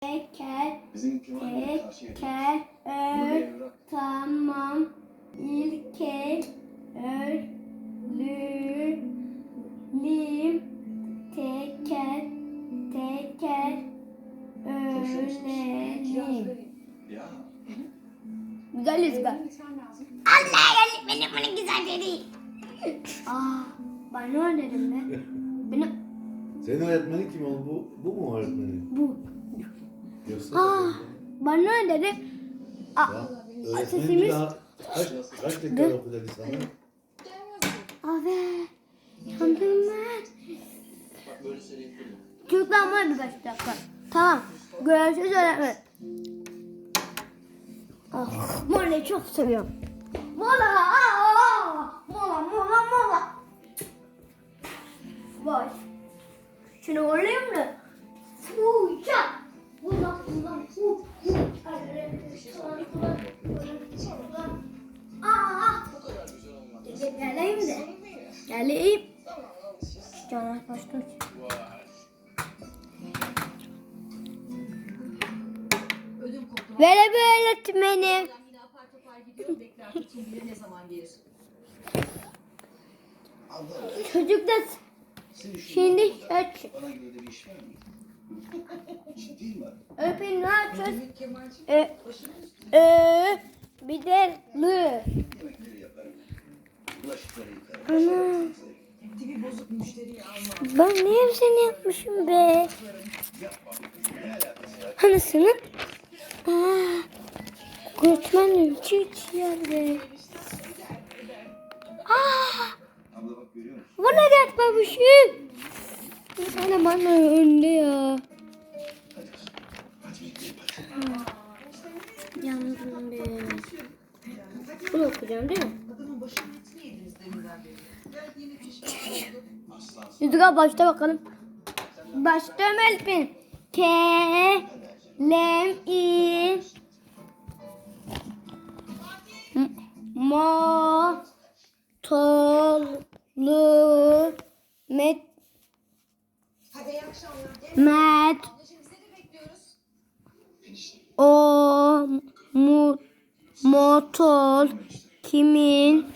Teker, teker, ör, tamam, ilke, ör, lü, lim, teker, teker, ölelim. Ya. Güzel rüzgar. Allah öğretmenim bunu güzel dedi. Aa, bana öyle dedim be. Benim Senin öğretmenin kim oğlum? Bu, bu mu öğretmenin? bu. Bakalım. bana dedi. Aa, Ya, sesimiz- kaç, kaç tekrar oku dedi sana? Abi, yandım ben. Çocuklar var birkaç dakika. Tamam. Görüşürüz öğretmen. Ah, Mola'yı çok seviyorum. Mola! aa! Mola, mola, mola. Vay. Şunu olayım mı? Uça! Şöyle bana göre de bir iş var mı? Ciddi mi? öğretmenim ne yapacağız? Ee, ee, bir de lı. Ana. Ben niye hepsini yapmışım be? Anasını. Aa, öğretmenim çiğ yerde. Aa, Abla bak görüyor musun? bana yapmamışım. Bir tane bana önde ya. Yandım be. Bunu okuyacağım değil mi? Yüzüge başta bakalım. Başta Melpin. K, lem, i, mo, tol, lu, met, met, o, mu, motor, kimin,